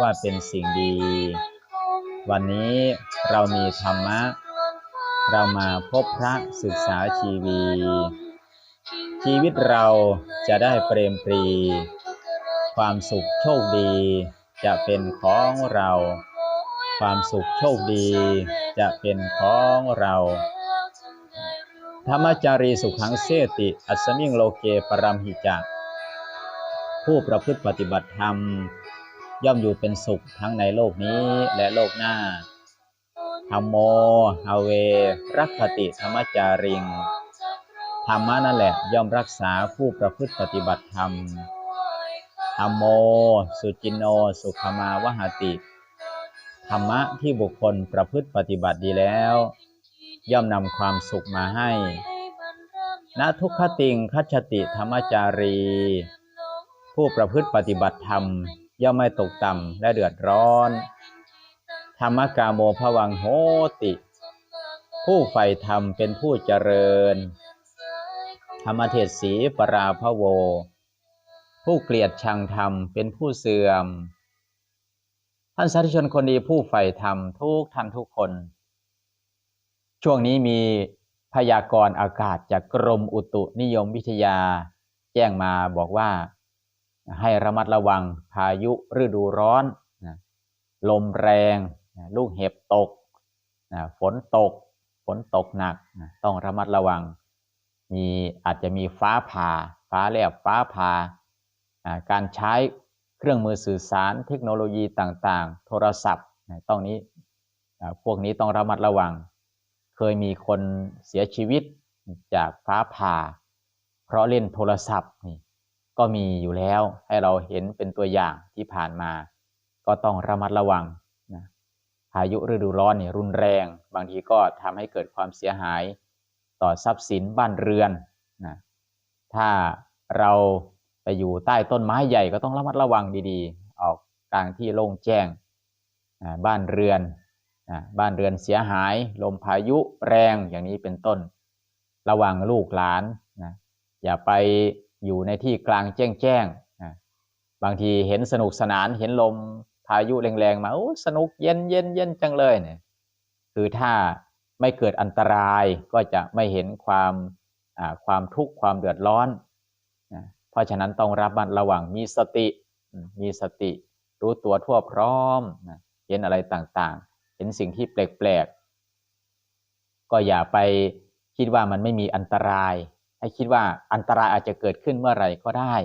ว่าเป็นสิ่งดี วันนี้เรามีธรรมะ เรามาพบพระศึกษาชีวี ชีวิตเราจะได้เปรมปรี ความสุขโชคดีจะเป็นของเรา ความสุขโชคดีจะเป็นของเรา ธรรมจารีสุขังเสติ อัสมิงโลเกปรัมหิจักผู้ประพฤติปฏิบัติธรรม ย่อมอยู่เป็นสุขทั้งในโลกนี้และโลกหน้าธรรมโมฮาเว รักขติธรรมจาริง ธรรมะนั่นแหละย่อมรักษาผู้ประพฤติปฏิบัติธรรม ธรรมโม สุจินโน สุขมาวหติ ธรรมะที่บุคคลประพฤติปฏิบัติดีแล้ว ย่อมนำความสุขมาให้ณทุกขติงคัจฉติธรรมจารี ผู้ประพฤติปฏิบัติธรรม ย่อมไม่ตกต่ำและเดือดร้อน ธรรมกาโมภวังโหติ ผู้ใฝ่ธรรมเป็นผู้เจริญ ธรรมเทศสีปราพโว ผู้เกลียดชังธรรมเป็นผู้เสื่อม ท่านสาธุชนคนดีผู้ใฝ่ธรรมทุกท่านทุกคน ช่วงนี้มีพยากรณ์อากาศจากกรมอุตุนิยมวิทยา แจ้งมาบอกว่า ให้ระมัดระวังพายุฤดูร้อนนะลมแรง ลูกเห็บตกนะฝนตก ฝนตกหนักนะต้องระมัดระวัง มีอาจจะมีฟ้าผ่า ฟ้าแลบฟ้าผ่า การใช้เครื่องมือสื่อสารเทคโนโลยีต่างๆ โทรศัพท์นะต้องนี้พวกนี้ต้องระมัดระวัง เคยมีคนเสียชีวิตจากฟ้าผ่า เพราะเล่นโทรศัพท์นี่ ก็มีอยู่แล้วให้เราเห็นเป็นตัวอย่างที่ผ่านมา ก็ต้องระมัดระวังนะพายุฤดูร้อนนี่รุนแรง บางทีก็ทำให้เกิดความเสียหายต่อทรัพย์สินบ้านเรือนนะถ้าเราไปอยู่ใต้ต้นไม้ใหญ่ก็ต้องระมัดระวังดีๆ ออกกลางที่โล่งแจ้งอ่าบ้านเรือนอ่าบ้านเรือนเสียหาย ลมพายุแรงอย่างนี้เป็นต้น ระวังลูกหลานนะอย่าไป อยู่ในที่กลางแจ้งแจ้งบางทีเห็นสนุกสนานเห็นลมพายุแรงๆมาโอ้สนุกเย็นเย็นเย็นจังเลยเนี่ยคือถ้าไม่เกิดอันตรายก็จะไม่เห็นความความทุกข์ความเดือดร้อน เพราะฉะนั้นต้องรับบัดระวังมีสติมีสติ รู้ตัวทั่วพร้อมเห็นอะไรต่างๆ เห็นสิ่งที่แปลกๆ ก็อย่าไปคิดว่ามันไม่มีอันตราย ให้คิดว่าอันตรายอาจจะเกิดขึ้นเมื่อไหร่ก็ได้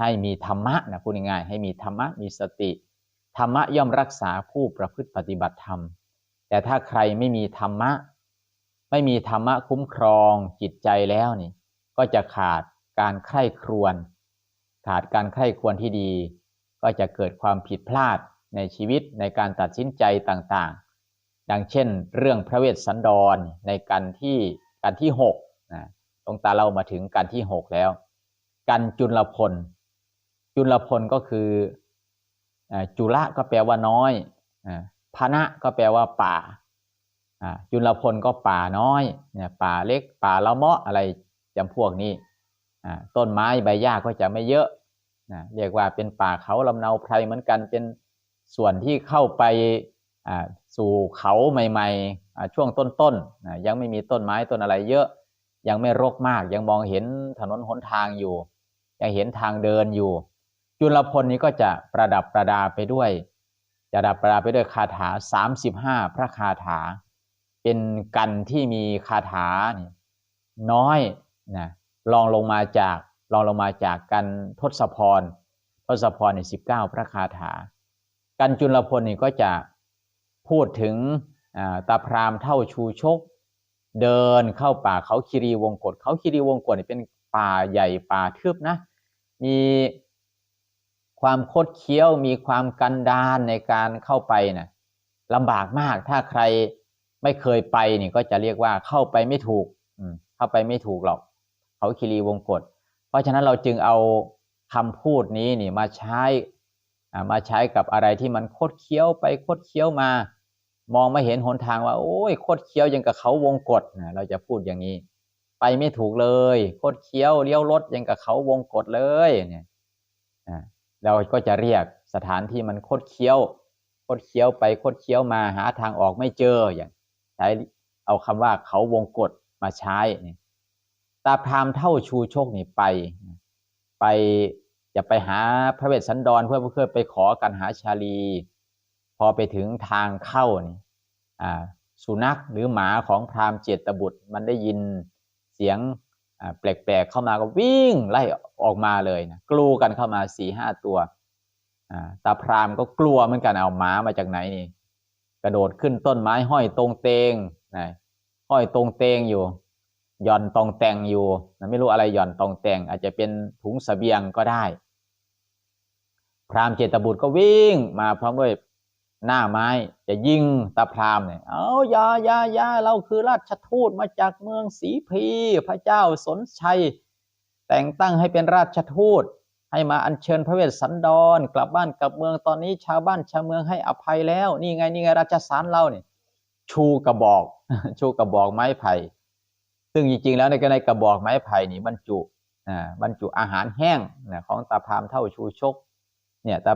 ให้มีธรรมะนะพูดง่ายๆให้มีธรรมะมีสติ ธรรมะย่อมรักษาผู้ประพฤติปฏิบัติธรรม แต่ถ้าใครไม่มีธรรมะ ไม่มีธรรมะคุ้มครองจิตใจแล้วนี่ ก็จะขาดการไข้ครวน ขาดการไข้ควรที่ดี ก็จะเกิดความผิดพลาดในชีวิตในการตัดสินใจต่างๆ ดังเช่น เรื่องพระเวสสันดรในการที่การที่6 องตาเรามาถึงกันที่หกแล้ว กันจุลพล จุลพลก็คือจุละก็แปลว่าน้อยพนะก็แปลว่าป่าจุลพลก็ป่าน้อยป่าเล็กป่าละเมาะอะไรจำพวกนี้ต้นไม้ใบหญ้าก็จะไม่เยอะเรียกว่าเป็นป่าเขาลำเนาไพรเหมือนกันเป็นส่วนที่เข้าไปสู่เขาใหม่ ๆ ช่วงต้นๆยังไม่มีต้นไม้ต้นอะไรเยอะ ยังไม่รกมาก ยังมองเห็นถนนหนทางอยู่ ยังเห็นทางเดินอยู่ จุลพลนี้ก็จะประดับประดาไปด้วยจะดับประดาไปด้วยคาถา 35 พระคาถา เป็นกันที่มีคาถานี่น้อยนะลองลงมาจากลองลงมาจากกันทศพรทศพรใน19พระคาถา กันจุลพลนี่ก็จะพูดถึงตาพรามเท่าชูชก เดินเข้าป่าเขาคีรีวงกฏเขาคีรีวงกฏนี่เป็นป่าใหญ่ป่าทึบนะ มีความคดเคี้ยวมีความกันดานในการเข้าไปนะลำบากมากถ้าใครไม่เคยไปนี่ก็จะเรียกว่าเข้าไปไม่ถูกเข้าไปไม่ถูกหรอก เขาคีรีวงกฏเพราะฉะนั้นเราจึงเอาคำพูดนี้นี่มาใช้มาใช้กับอะไรที่มันคดเคี้ยวไปคดเคี้ยวมา มองไม่เห็นหนทางว่า โอ้ยโคดเคี้ยวยังกับเขาวงกฏนะเราจะพูดอย่างนี้ ไปไม่ถูกเลย โคดเคี้ยวเลี้ยวรถยังกับเขาวงกฏเลยเนี่ยเราก็จะเรียกสถานที่มันโคดเคี้ยว โคดเคี้ยวไปโคดเคี้ยวมาหาทางออกไม่เจออย่างใช้เอาคำว่าเขาวงกฏมาใช้นี่ตาพรามเท่าชูโชคนี่ไป ไปจะไปหาพระเวสสันดรเพื่อเพื่อไปขอกันหาชาลี พอไปถึงทางเข้านี่สุนัขหรือหมาของพราหมณ์เจตบุตร มันได้ยินเสียงแปลกๆเข้ามาก็วิ่งไล่ออกมาเลยนะกลูกันเข้ามาสี่ห้าตัวตาพรามก็กลัวเหมือนกันเอาหมามาจากไหนนี่กระโดดขึ้นต้นไม้ห้อยตรงเตงนะห้อยตรงเตงอยู่หย่อนตองแตงอยู่นะไม่รู้อะไรหย่อนตองแตงอาจจะเป็นถุงเสบียงก็ได้ พรามเจตบุตรก็วิ่งมาพร้อมด้วย หน้าไม้จะยิงตาพรามเนี่ย เอาอย่าอย่าอย่าเราคือราชทูตมาจากเมืองสีพี พระเจ้าสนชัย แต่งตั้งให้เป็นราชทูต ให้มาอัญเชิญพระเวสสันดร กลับบ้านกลับเมืองตอนนี้ชาวบ้านชาวเมืองให้อภัยแล้ว นี่ไงนี่ไงราชสารเราเนี่ยชูกระบอก ชูกระบอกไม้ไผ่ ซึ่งจริงๆแล้วในในกระบอกไม้ไผ่นี่บรรจุอ่าบรรจุอาหารแห้งนะของตาพรามเท่าชูชก เนี่ยตา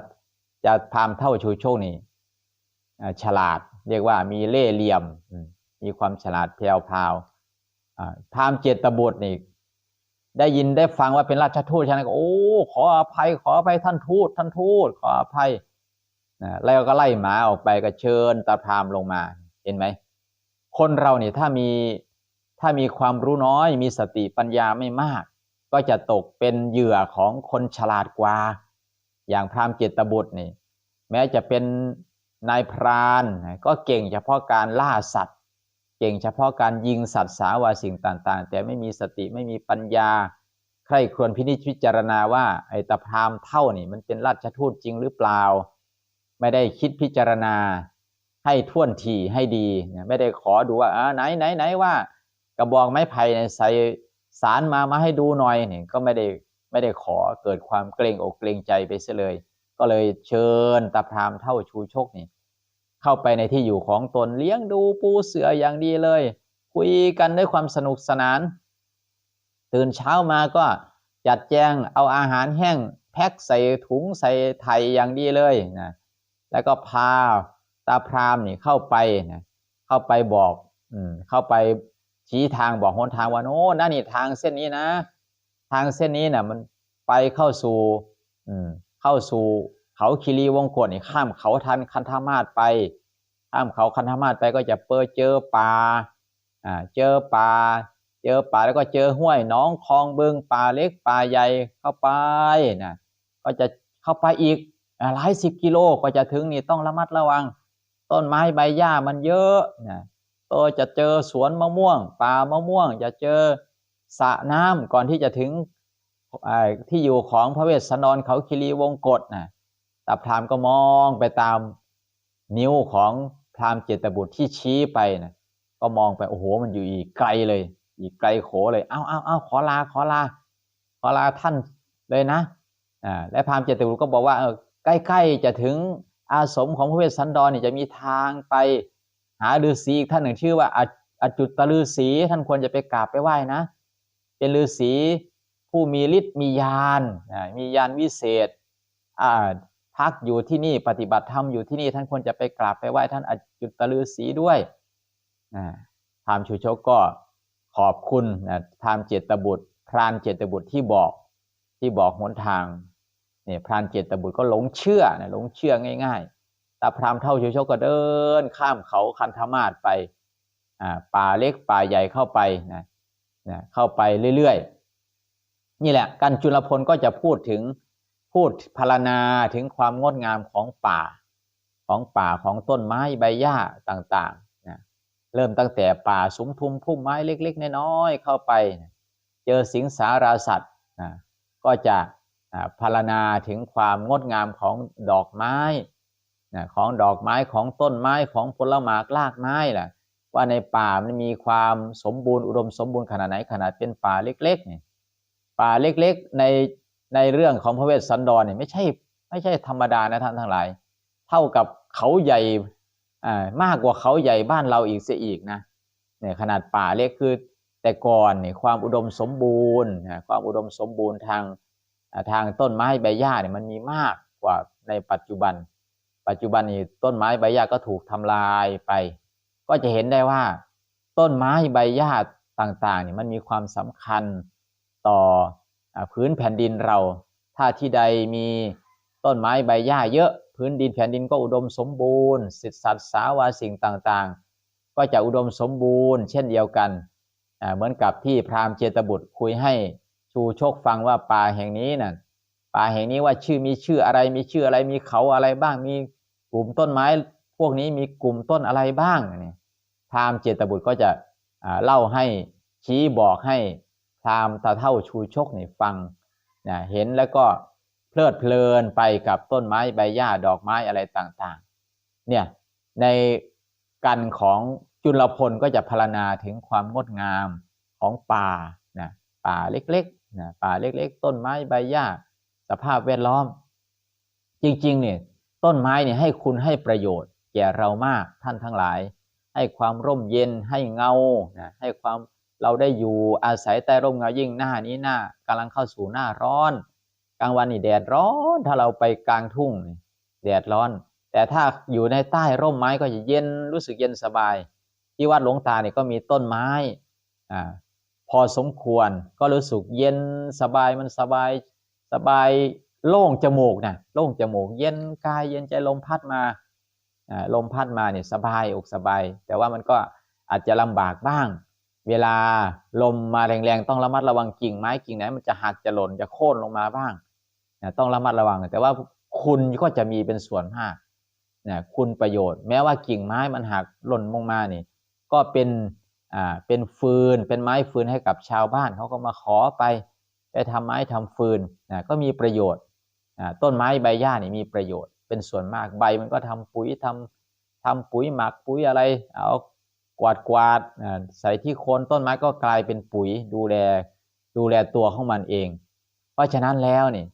จะพรามเท่าชูชกนี่ ฉลาด เรียกว่ามีเล่เหลี่ยม มีความฉลาดแพรวพราวพรามเจตบุตรนี่ได้ยินได้ฟังว่าเป็นราชทูตฉะนั้นก็โอ้ขออภัยขออภัยท่านทูตท่านทูตขออภัยแล้วก็ไล่หมาออกไปก็เชิญตาพรามลงมาเห็นไหมคนเราเนี่ยถ้ามีถ้ามีความรู้น้อยมีสติปัญญาไม่มาก ก็จะตกเป็นเหยื่อของคนฉลาดกว่า อย่างพรามเจตบุตรนี่ แม้จะเป็น นายพรานก็เก่งเฉพาะการล่าสัตว์ เก่งเฉพาะการยิงสัตว์สาวาสิ่งต่างๆ แต่ไม่มีสติไม่มีปัญญา ใครควรพินิจพิจารณาว่าไอ้ตาพรามเท่านี่มันเป็นราชทูตจริงหรือเปล่า ไม่ได้คิดพิจารณาให้ท่วนทีให้ดีไม่ได้ขอดูว่าอ่าไหนไหนไหนว่ากระบอกไม้ไผ่ใส่สารมามาให้ดูหน่อยเนี่ยก็ไม่ได้ไม่ได้ขอเกิดความเกรงอกเกรงใจไปเสียเลย ก็เลยเชิญตาพรามเท่าชูโชคนี่ เข้าไปในที่อยู่ของตนเลี้ยงดูปูเสืออย่างดีเลย คุยกันด้วยความสนุกสนาน ตื่นเช้ามาก็จัดแจงเอาอาหารแห้งแพ็คใส่ถุงใส่ไถ่อย่างดีเลยนะแล้วก็พาตาพรามนี่เข้าไปนะเข้าไปบอกอืมเข้าไปชี้ทางบอกหนทางว่าโน้นั่นนี่ทางเส้นนี้นะ ทางเส้นนี้นะ่ะมันไปเข้าสู่อืมเข้าสู่ เขาคีรีวงกฏนี่ข้ามเขาทันคันธมาศไปข้ามเขาคันธมาศไปก็จะเปิดเจอป่าอ่าเจอป่า เจอป่าแล้วก็เจอห้วยน้องคลองบึงป่าเล็กป่าใหญ่เข้าไปนะก็จะเข้าไปอีกหลายสิบกิโลก็จะถึงนี่ต้องระมัดระวัง ต้นไม้ใบหญ้ามันเยอะนะก็จะเจอสวนมะม่วงป่ามะม่วง จะเจอสระน้ำก่อนที่จะถึงที่อยู่ของพระเวสสันดรเขาคีรีวงกฏนะ ตาพรามก็มองไปตามนิ้วของพราหมณ์เจตบุตรที่ชี้ไปนะก็มองไปโอ้โหมันอยู่อีกไกลเลย อีกไกลโขเลยเอาเอาเอาขอลาขอลาขอลาท่านเลยนะอ่าและพราหมณ์เจตบุตรก็บอกว่าเออใกล้ๆจะถึงอาสมของพระเวสสันดรนี่จะมีทางไปหาฤาษีอีกท่านหนึ่งชื่อว่าออจุตฤาษีท่านควรจะไปกราบไปไหว้นะ เป็นฤาษีผู้มีฤทธิ์มีญาณอ่ามีญาณวิเศษอ่า พักอยู่ที่นี่ปฏิบัติธรรมอยู่ที่นี่ท่านควรจะไปกราบไปไหว้ท่านอจุตฤาษีด้วยอ่าพรามชูชกก็ขอบคุณนะพรามเจตบุตร พรานเจตบุตรที่บอกที่บอกหนทางเนี่ยพรานเจตบุตรก็หลงเชื่อนะหลงเชื่อง่ายๆตาพรามเท่าชูชกก็เดิน ข้ามเขาคันธมาศไปป่าเล็กป่าใหญ่เข้าไปนะนะเข้าไปเรื่อยๆ นี่แหละกันจุลพลก็จะพูดถึง พูดพรรณนาถึงความงดงามของป่า ของป่าของต้นไม้ใบหญ้าต่างๆนะเริ่มตั้งแต่ป่าสุมทุมพุ่มไม้เล็ก ๆ น้อยๆเข้าไปนะเจอสิงสาราสัตว์นะก็จะอ่าพารณนาถึงความงดงามของดอกไม้นะของดอกไม้ของต้นไม้ของผลไม้รากไม้ล่ะว่าในป่ามันมีความสมบูรณ์อุดมสมบูรณ์ขนาดไหนขนาดเป็นป่าเล็กๆเนี่ยป่าเล็กๆ ใน ในเรื่องของพระเวสสันดรเนี่ยไม่ใช่ไม่ใช่ธรรมดานะท่านทั้งหลาย เท่ากับเขาใหญ่มากกว่าเขาใหญ่บ้านเราอีกเสียอีกนะเนี่ยขนาดป่าเล็กคือแต่ก่อนเนี่ยความอุดมสมบูรณ์ความอุดมสมบูรณ์ทางทางต้นไม้ใบหญ้าเนี่ยมันมีมากกว่าในปัจจุบัน ปัจจุบันนี้ต้นไม้ใบหญ้าก็ถูกทำลายไป ก็จะเห็นได้ว่า ต้นไม้ใบหญ้าต่างๆเนี่ยมันมีความสำคัญต่อ พื้นแผ่นดินเรา ถ้าที่ใดมีต้นไม้ใบหญ้าเยอะ พื้นดินแผ่นดินก็อุดมสมบูรณ์สิทธิสัตว์สาวาสิ่งต่างๆ ก็จะอุดมสมบูรณ์ เช่นเดียวกัน เหมือนกับที่พราหมณ์เจตบุตรคุยให้ชูโชคฟังว่าป่าแห่งนี้น่ะป่าแห่งนี้ว่าชื่อมีชื่ออะไรมีชื่ออะไรมีเขาอะไรบ้างมีกลุ่มต้นไม้พวกนี้มีกลุ่มต้นอะไรบ้างเนี่ยพราหมณ์เจตบุตรก็จะเล่าให้ชี้บอกให้ พราหมณ์ตาเท่าชูโชคนี่ฟังนะเห็นแล้วก็เพลิดเพลินไปกับต้นไม้ใบหญ้าดอกไม้อะไรต่างๆ เนี่ยในกันของจุลพลก็จะพรรณนาถึงความงดงามของป่านะป่าเล็กๆนะป่าเล็กๆ ต้นไม้ใบหญ้าสภาพแวดล้อม จริงๆเนี่ยต้นไม้เนี่ยให้คุณให้ประโยชน์ แก่เรามากท่านทั้งหลาย ให้ความร่มเย็นให้เงานะให้ความ เราได้อยู่อาศัยใต้ร่มเงายิ่งหน้านี้หน้ากำลังเข้าสู่หน้าร้อน กลางวันนี่แดดร้อน ถ้าเราไปกลางทุ่งแดดร้อน แต่ถ้าอยู่ในใต้ร่มไม้ก็จะเย็นรู้สึกเย็นสบาย ที่วัดหลวงตาเนี่ยก็มีต้นไม้อ่าพอสมควรก็รู้สึกเย็นสบายมันสบายสบายโล่งจมูกนะโล่งจมูก เย็นกายเย็นใจลมพัดมาอ่าลมพัดมาเนี่ยสบายอกสบาย แต่ว่ามันก็อาจจะลำบากบ้าง เวลาลมมาแรงๆต้องระมัดระวังกิ่งไม้กิ่งไหนมันจะหักจะหล่นจะโค่นลงมาบ้างนะต้องระมัดระวัง แต่ว่าคุณก็จะมีเป็นส่วนมากนะคุณประโยชน์ แม้ว่ากิ่งไม้มันหักหล่นลงมานี่ ก็เป็นอ่าเป็นฟืน เป็นไม้ฟืนให้กับชาวบ้านเขาก็มาขอไปไปทำไม้ทำฟืนนะก็มีประโยชน์อ่าต้นไม้ใบหญ้านี่มีประโยชน์ เป็นส่วนมากใบมันก็ทำปุ๋ยทำทำปุ๋ยหมักปุ๋ยอะไรเอา วาดกวาดใส่ที่โคนต้นไม้ก็กลายเป็นปุ๋ยดูแลดูแลตัวของมันเอง เพราะฉะนั้นแล้วนี่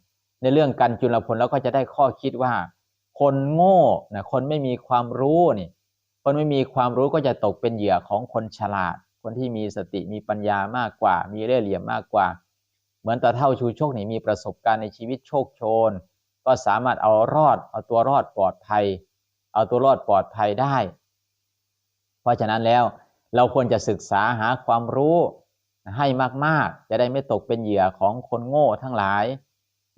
ในเรื่องการจุลพลเราก็จะได้ข้อคิดว่า คนโง่นะคนไม่มีความรู้นี่คนไม่มีความรู้ก็จะตกเป็นเหยื่อของคนฉลาด คนที่มีสติมีปัญญามากกว่า มีเล่ห์เหลี่ยมมากกว่า เหมือนตาเท่าชูโชคนี่มีประสบการณ์ในชีวิตโชคโชน ก็สามารถเอารอดเอาตัวรอดปลอดภัย เอาตัวรอดปลอดภัยได้ ราะฉะนั้นแล้วเราควรจะศึกษาหาความรู้ให้มากๆ จะได้ไม่ตกเป็นเหยื่อของคนโง่ทั้งหลาย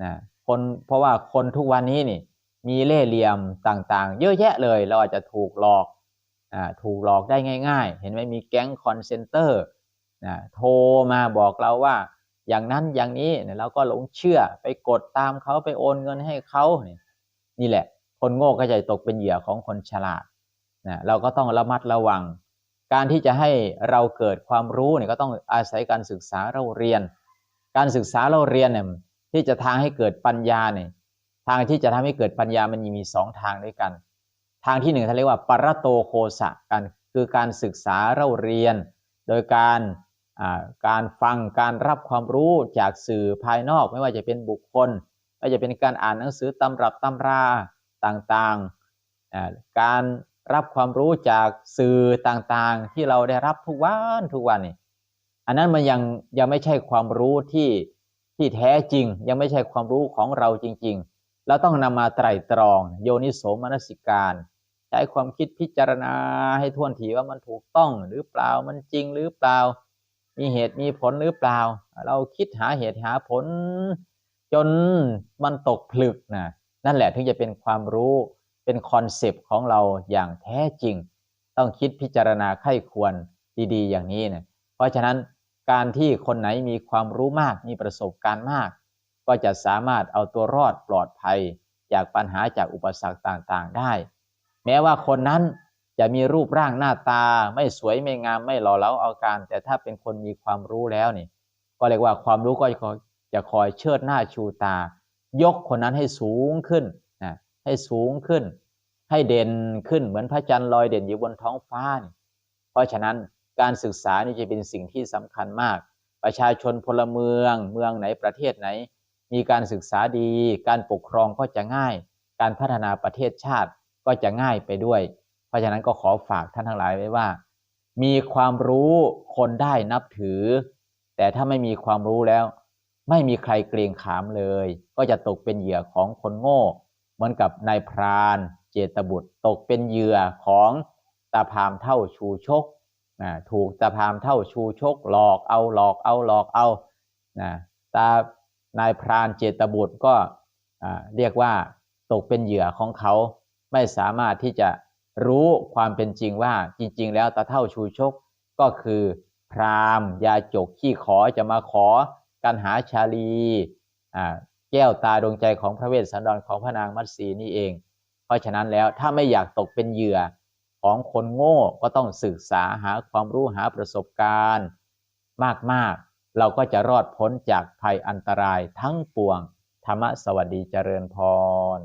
นะคนเพราะว่าคนทุกวันนี้นี่มีเล่ห์เหลี่ยมต่างๆ เยอะแยะเลย เราอาจจะถูกหลอกอ่าถูกหลอกได้ง่าย ๆ เห็นไหมมีแก๊งคอนเซนเตอร์นะโทรมาบอกเราว่า อย่างนั้นอย่างนี้เราก็หลงเชื่อไปกดตามเขาไปโอนเงินให้เขานี่แหละ คนโง่ก็จะตกเป็นเหยื่อของคนฉลาด นะเราก็ต้องระมัดระวัง การที่จะให้เราเกิดความรู้เนี่ยก็ต้องอาศัยการศึกษาเราเรียน การศึกษาเราเรียนเนี่ยที่จะทางให้เกิดปัญญาเนี่ยทางที่จะทำให้เกิดปัญญามันมีสองทางด้วยกัน ทางที่หนึ่งเขาเรียกว่าปรโตโคสะกันคือการศึกษาเราเรียน โดยการการฟังการรับความรู้จากสื่อภายนอก ไม่ว่าจะเป็นบุคคลไม่ว่าจะเป็นการอ่านหนังสือตำรับตำราต่างๆอ่าการ รับความรู้จากสื่อต่างๆ ที่เราได้รับทุกวันทุกวันนี่อันนั้นมันยังยังไม่ใช่ความรู้ที่ที่แท้จริง ยังไม่ใช่ความรู้ของเราจริง ๆ เราต้องนำมาไตร่ตรอง โยนิโสมนสิการ ใช้ความคิดพิจารณาให้ท่วนทีว่ามันถูกต้องหรือเปล่ามันจริงหรือเปล่า มีเหตุมีผลหรือเปล่า เราคิดหาเหตุหาผล จนมันตกผลึกนะนั่นแหละถึงจะเป็นความรู้ เป็นคอนเซปต์ของเราอย่างแท้จริง ต้องคิดพิจารณาไข้ควรดีๆ อย่างนี้นะเพราะฉะนั้นการที่คนไหนมีความรู้มากมีประสบการณ์มาก ก็จะสามารถเอาตัวรอดปลอดภัย จากปัญหาจากอุปสรรคต่างๆได้ แม้ว่าคนนั้นจะมีรูปร่างหน้าตาไม่สวยไม่งามไม่หล่อเหลาเอาการ แต่ถ้าเป็นคนมีความรู้แล้วนี่ ก็เรียกว่าความรู้ก็จะคอยเชิดหน้าชูตา ยกคนนั้นให้สูงขึ้น ให้สูงขึ้น ให้เด่นขึ้นเหมือนพระจันทร์ลอยเด่นอยู่บนท้องฟ้านี่เพราะฉะนั้นการศึกษานี่จะเป็นสิ่งที่สำคัญมาก ประชาชนพลเมือง เมืองไหนประเทศไหน มีการศึกษาดี การปกครองก็จะง่าย การพัฒนาประเทศชาติก็จะง่ายไปด้วย เพราะฉะนั้นก็ขอฝากท่านทั้งหลายไว้ว่า มีความรู้คนได้นับถือ แต่ถ้าไม่มีความรู้แล้ว ไม่มีใครเกรงขามเลย ก็จะตกเป็นเหยื่อของคนโง่ เหมือนกับนายพรานเจตบุตรตกเป็นเหยื่อของตาพามเท่าชูชกนะถูกตาพามเท่าชูชก หลอกเอาหลอกเอาหลอกเอานะตานายพรานเจตบุตรก็เรียกว่าตกเป็นเหยื่อของเขาไม่สามารถที่จะรู้ความเป็นจริงว่าจริง ๆ แล้วตาเท่าชูชกก็คือพรามยาจกขี้ขอจะมาขอกันหาชาลีอ่า แก้วตาดวงใจของพระเวสสันดรของพระนางมัตสีนี่เอง เพราะฉะนั้นแล้วถ้าไม่อยากตกเป็นเหยื่อของคนโง่ก็ต้องศึกษาหาความรู้หาประสบการณ์ มากๆ เราก็จะรอดพ้นจากภัยอันตรายทั้งปวง ธรรมสวัสดีเจริญพร